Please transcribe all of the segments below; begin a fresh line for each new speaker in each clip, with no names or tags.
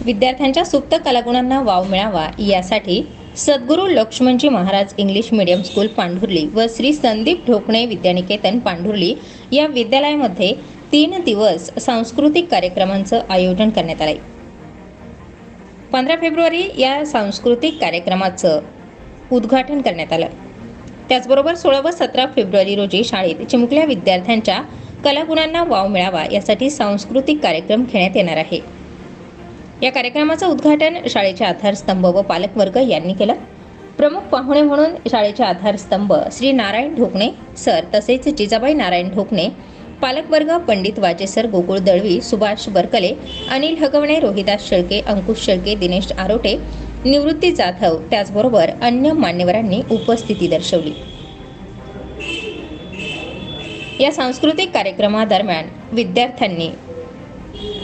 विद्यार्थ्यांच्या सुप्त कलागुणांना वाव मिळावा यासाठी Sadguru Laxmanji Maharaj English medium school Pandhurli व श्री संदीप ढोकणे विद्यानिकेतन पांढुर्ली या विद्यालयामध्ये तीन दिवस सांस्कृतिक कार्यक्रमांचं आयोजन करण्यात आलं पंधरा फेब्रुवारी या सांस्कृतिक कार्यक्रमाचं उद्घाटन करण्यात आलं. त्याचबरोबर सोळा व सतरा फेब्रुवारी रोजी शाळेत चिमुकल्या विद्यार्थ्यांच्या कलागुणांना वाव मिळावा यासाठी सांस्कृतिक कार्यक्रम घेण्यात येणार आहे. या कार्यक्रमाचं उद्घाटन शाळेचे आधारस्तंभ व पालकवर्ग यांनी केलं. प्रमुख पाहुणे म्हणून शाळेचे आधारस्तंभ श्री नारायण ढोकणे सर तसेच जिजाबाई नारायण ढोकणे पालकवर्ग पंडित वाजेसर गोकुळ दळवी सुभाष बरकले अनिल हगवणे रोहिदास शेळके अंकुश शेळके दिनेश आरोटे निवृत्ती जाधव त्याचबरोबर अन्य मान्यवरांनी उपस्थिती दर्शवली. या सांस्कृतिक कार्यक्रमादरम्यान विद्यार्थ्यांनी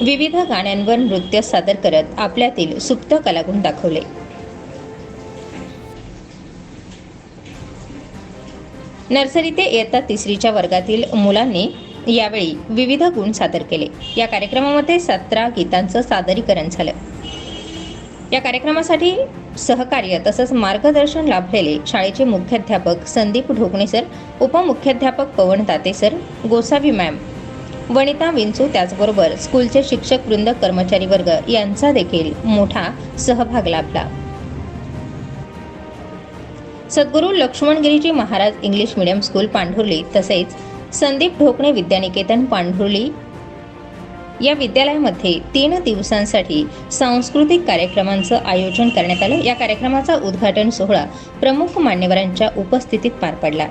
विविध गाण्यांवर नृत्य सादर करत आपल्यातील सुप्त कलागुण दाखवले. नर्सरी ते इयत्ता तिसरीच्या वर्गातील मुलांनी यावेळी विविध गुण सादर केले. या कार्यक्रमामध्ये सतरा गीतांचं सादरीकरण झालं. या कार्यक्रमासाठी सहकार्य तसंच मार्गदर्शन लाभलेले शाळेचे मुख्याध्यापक संदीप ढोकणे सर उपमुख्याध्यापक पवन दाते सर गोसावी मॅम वनिता विंचू त्याचबरोबर स्कूलचे शिक्षक वृंद कर्मचारी वर्ग यांचा देखील मोठा सहभाग लाभला. Sadguru Laxmangiriji Maharaj English medium school Pandhurli तसेच संदीप ढोकणे विद्यानिकेतन पांढुर्ली या विद्यालयामध्ये तीन दिवसांसाठी सांस्कृतिक कार्यक्रमांचं आयोजन करण्यात आलं. या कार्यक्रमाचा उद्घाटन सोहळा प्रमुख मान्यवरांच्या उपस्थितीत पार पडला.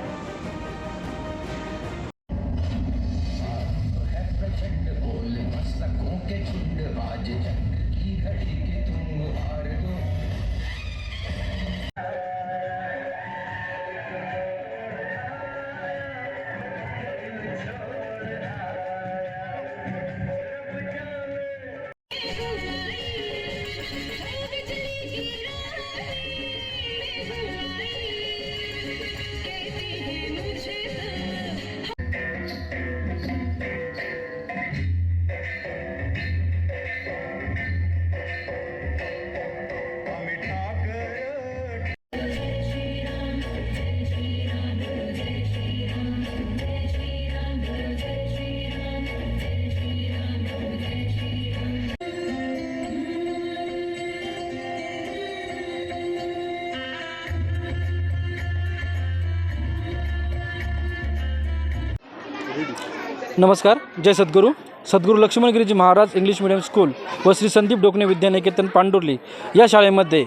नमस्कार जय Sadguru. Sadguru Laxmangiriji Maharaj English medium school व श्री संदीप डोकणे विद्यानिकेतन पांडुर्ली या शाळेमध्ये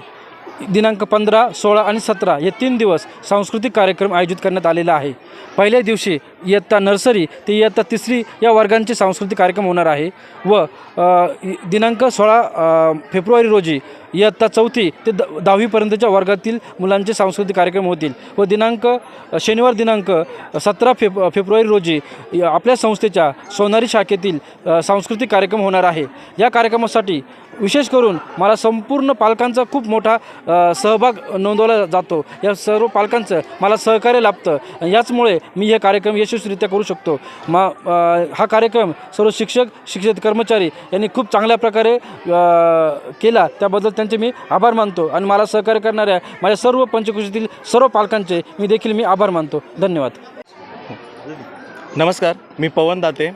दिनांक पंधरा सोळा आणि सतरा हे तीन दिवस सांस्कृतिक कार्यक्रम आयोजित करण्यात आलेला आहे. पहिल्या दिवशी इयत्ता नर्सरी ते इयत्ता तिसरी या वर्गांचे सांस्कृतिक कार्यक्रम होणार आहे व दिनांक सोळा फेब्रुवारी रोजी इयत्ता चौथी ते द दहावीपर्यंतच्या वर्गातील मुलांचे सांस्कृतिक कार्यक्रम होतील व दिनांक शनिवार दिनांक सतरा फेब फेब्रुवारी रोजी आपल्या संस्थेच्या सोनारी शाखेतील सांस्कृतिक कार्यक्रम होणार आहे. या कार्यक्रमासाठी विशेष करून मला संपूर्ण पालकांचा खूप मोठा सहभाग नोंदवला जातो. या सर्व पालकांचं मला सहकार्य लाभतं. याचमुळे मी हे कार्यक्रम यशस्वीरित्या करू शकतो. मा हा कार्यक्रम सर्व शिक्षक शिक्षक कर्मचारी यांनी खूप चांगल्या प्रकारे केला. त्याबद्दल त्यांचे मी आभार मानतो आणि मला सहकार्य करणाऱ्या माझ्या सर्व पंचकृषीतील सर्व पालकांचे मी देखील मी आभार मानतो. धन्यवाद.
नमस्कार मी पवन दाते.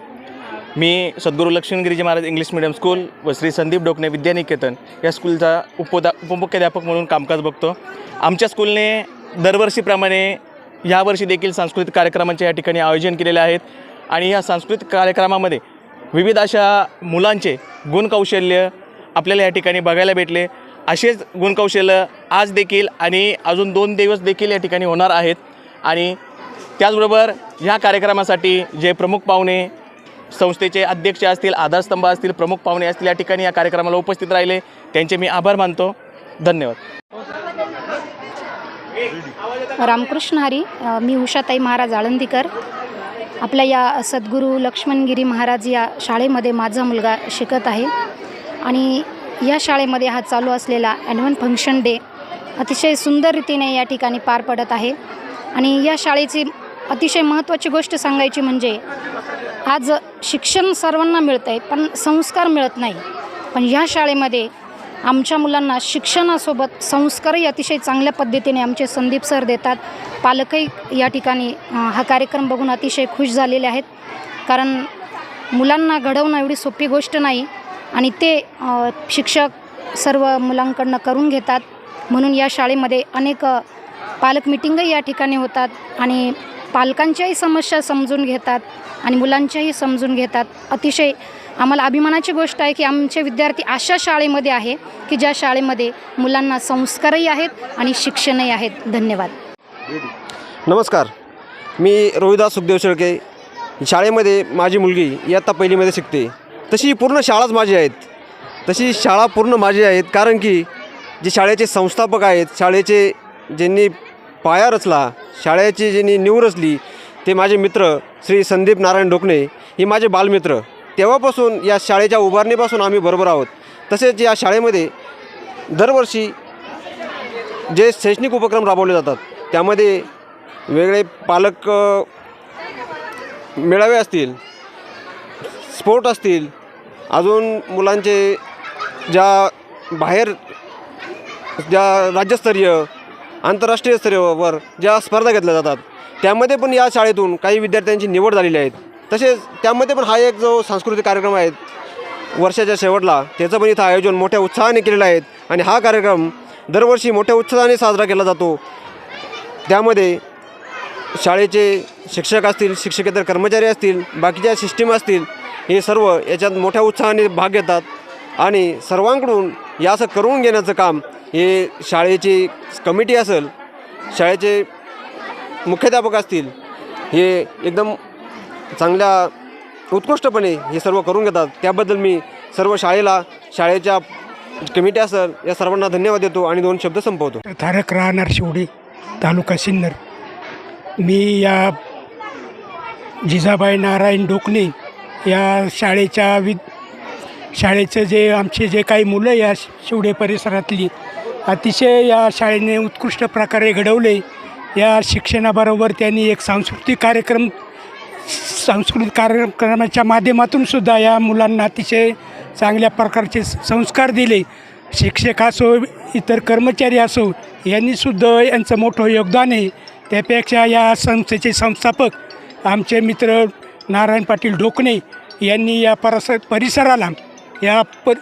मी Sadguru Laxmangiriji Maharaj English medium school व श्री संदीप डोकणे विद्यानिकेतन या स्कूलचा उपदा उपमुख्याध्यापक म्हणून कामकाज बघतो. आमच्या स्कूलने दरवर्षीप्रमाणे यावर्षी देखील सांस्कृतिक कार्यक्रमांचे या ठिकाणी आयोजन केलेले आहेत आणि या सांस्कृतिक कार्यक्रमामध्ये विविध अशा मुलांचे गुणकौशल्य आपल्याला या ठिकाणी बघायला भेटले. असेच गुणकौशल्य आज देखील आणि अजून दोन दिवस देखील या ठिकाणी होणार आहेत. आणि त्याचबरोबर ह्या कार्यक्रमासाठी जे प्रमुख पाहुणे संस्थेचे अध्यक्ष असतील आधारस्तंभ असतील प्रमुख पाहुणे असतील या ठिकाणी या कार्यक्रमाला उपस्थित राहिले. त्यांचे मी आभार मानतो. धन्यवाद.
रामकृष्ण हरी मी उषाताई महाराज आळंदीकर. आपल्या या सद्गुरू लक्ष्मणगिरी महाराज या शाळेमध्ये माझा मुलगा शिकत आहे. आणि या शाळेमध्ये हा चालू असलेला ॲन्युअल फंक्शन डे अतिशय सुंदर रीतीने या ठिकाणी पार पडत आहे. आणि या शाळेची अतिशय महत्त्वाची गोष्ट सांगायची म्हणजे आज शिक्षण सर्वांना मिळतं आहे पण संस्कार मिळत नाही. पण ह्या शाळेमध्ये आमच्या मुलांना शिक्षणासोबत संस्कारही अतिशय चांगल्या पद्धतीने आमचे संदीप सर देतात. पालकही या ठिकाणी हा कार्यक्रम बघून अतिशय खुश झालेले आहेत. कारण मुलांना घडवणं एवढी सोपी गोष्ट नाही आणि ते शिक्षक सर्व मुलांकडनं करून घेतात. म्हणून या शाळेमध्ये अनेक पालक मिटिंगही या ठिकाणी होतात आणि पालकांच्याही समस्या समजून घेतात आणि मुलांच्याही समजून घेतात. अतिशय आम्हाला अभिमानाची गोष्ट आहे की आमचे विद्यार्थी अशा शाळेमध्ये आहे की ज्या शाळेमध्ये मुलांना संस्कारही आहेत आणि शिक्षणही आहेत. धन्यवाद.
नमस्कार. मी रोहिदास सुखदेव शेळके. शाळेमध्ये माझी मुलगी इयत्ता पहिलीमध्ये शिकते. तशी पूर्ण शाळाच माझी आहेत. तशी शाळा पूर्ण माझी आहेत कारण की जे शाळेचे संस्थापक आहेत शाळेचे ज्यांनी पाया रचला शाळेची ज्यांनी नीव रचली ते माझे मित्र श्री संदीप नारायण डोकणे हे माझे बालमित्र. तेव्हापासून या शाळेच्या उभारणीपासून आम्ही बरोबर आहोत. तसेच या शाळेमध्ये दरवर्षी जे शैक्षणिक उपक्रम राबवले जातात त्यामध्ये वेगळे पालक मेळावे असतील स्पोर्ट असतील अजून मुलांचे ज्या बाहेर ज्या राज्यस्तरीय आंतरराष्ट्रीय स्तरावर ज्या स्पर्धा घेतल्या जातात त्यामध्ये पण या शाळेतून काही विद्यार्थ्यांची निवड झालेली आहेत तसेच त्यामध्ये पण हा एक जो सांस्कृतिक कार्यक्रम आहे वर्षाच्या शेवटला त्याचं पण इथं आयोजन मोठ्या उत्साहाने केलेलं आहे आणि हा कार्यक्रम दरवर्षी मोठ्या उत्साहाने साजरा केला जातो. त्यामध्ये शाळेचे शिक्षक असतील शिक्षकेतर कर्मचारी असतील बाकीच्या सिस्टीम असतील हे सर्व याच्यात मोठ्या उत्साहाने भाग घेतात आणि सर्वांकडून या असं करून घेण्याचं काम हे शाळेची कमिटी असेल शाळेचे मुख्याध्यापक असतील हे एकदम चांगल्या उत्कृष्टपणे हे सर्व करून घेतात. त्याबद्दल मी सर्व शाळेला शाळेच्या कमिटी असेल या सर्वांना धन्यवाद देतो आणि दोन शब्द संपवतो.
तारक राहणार शिवडी तालुका सिन्नर. मी या जिजाबाई नारायण डोकणे या शाळेच्या वि शाळेचं जे आमचे जे काही मुलं या शिवडे परिसरातली अतिशय या शाळेने उत्कृष्ट प्रकारे घडवले. या शिक्षणाबरोबर त्यांनी एक सांस्कृतिक कार्यक्रम सांस्कृतिक कार्यक्रमाच्या माध्यमातून सुद्धा या मुलांना अतिशय चांगल्या प्रकारचे संस्कार दिले. शिक्षक असो इतर कर्मचारी असो यांनीसुद्धा यांचं मोठं योगदान आहे. त्यापेक्षा या संस्थेचे संस्थापक आमचे मित्र नारायण पाटील ढोकणे यांनी या परस परिसराला या पर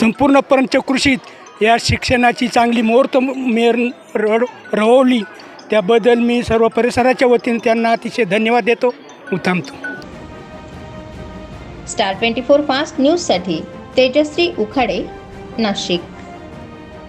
संपूर्ण पंचकृषीत या शिक्षणाची चांगली मुहूर्त मेर रड रवली. त्याबद्दल मी सर्व परिसराच्या वतीने त्यांना अतिशय धन्यवाद देतो. थांबतो.
स्टार ट्वेंटी फोर फास्ट न्यूजसाठी तेजश्री उखाडे नाशिक.